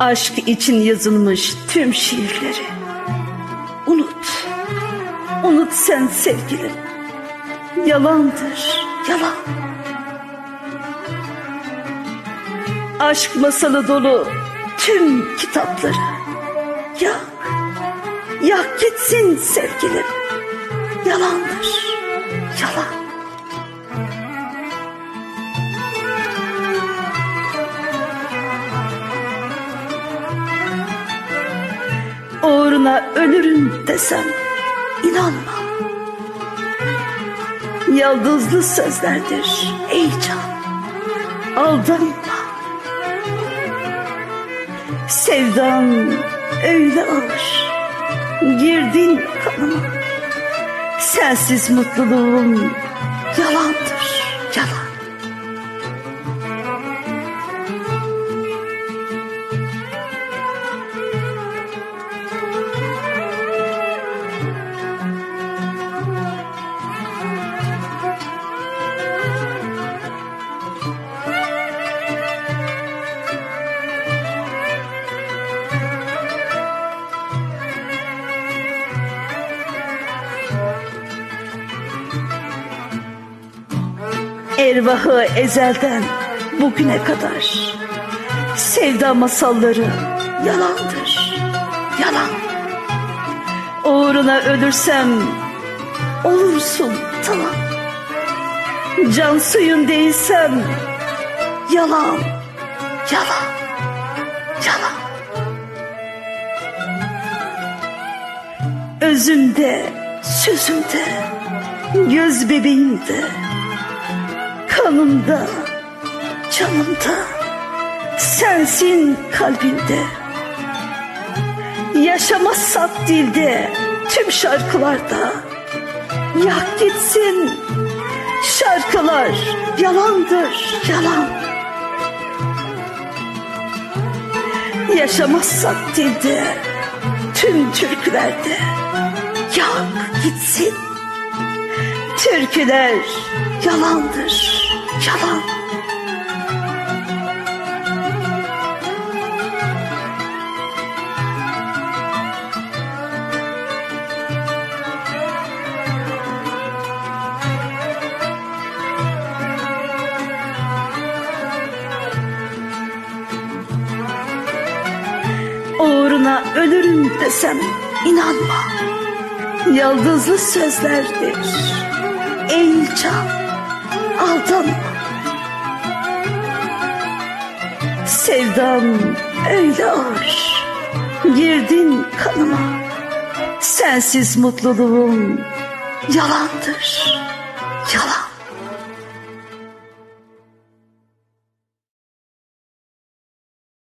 Aşk için yazılmış tüm şiirleri. Unut, unut sen sevgilim. Yalandır, yalan. Aşk masalı dolu tüm kitapları. Yak, yak gitsin sevgilim. Yalandır, Uğruna ölürüm desem inanma. Yaldızlı sözlerdir ey can. Aldanma. Sevdan öyle ağır. Girdin kanıma. Sensiz mutluluğum yalandır, yalan. Ervahı ezelden bugüne kadar sevda masalları yalandır, yalan. Uğruna ölürsem olursun tamam. Can suyun değilsem yalan, yalan, yalan. Özümde, sözümde, göz bebeğimde kanımda, canımda, sensin kalbimde. Yaşamazsak dilde, tüm şarkılarda, yak gitsin şarkılar, yalandır, yalan. Yaşamazsak dilde, tüm türkülerde, yak gitsin Türküler yalandır, yalan. Uğruna ölürüm desem inanma. Yıldızlı sözlerdir. Can aldanma. Sevdam öyle ağır. Girdin kanıma. Sensiz mutluluğum yalandır. Yalan.